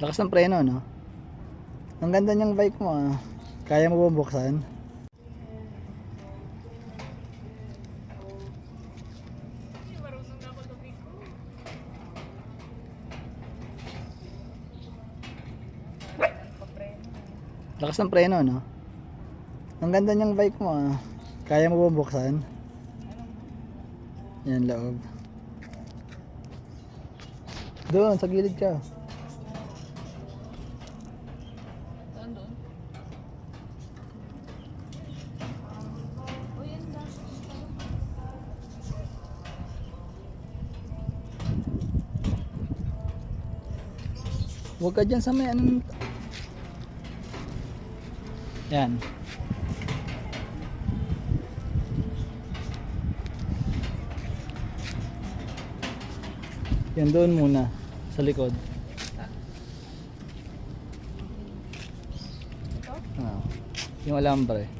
Lakas ng preno, no? Ang ganda niyang bike mo, ah. Kaya mo ba buksan? Lakas ng preno, no? Ang ganda niyang bike mo, ah. Kaya mo ba buksan? Yan, loob. Doon, sa gilid ka. Saan doon? O yan lang. Huwag ka dyan sa may anong... Yan. Yan doon muna. Sa likod. Ito? Ah, yung alambre.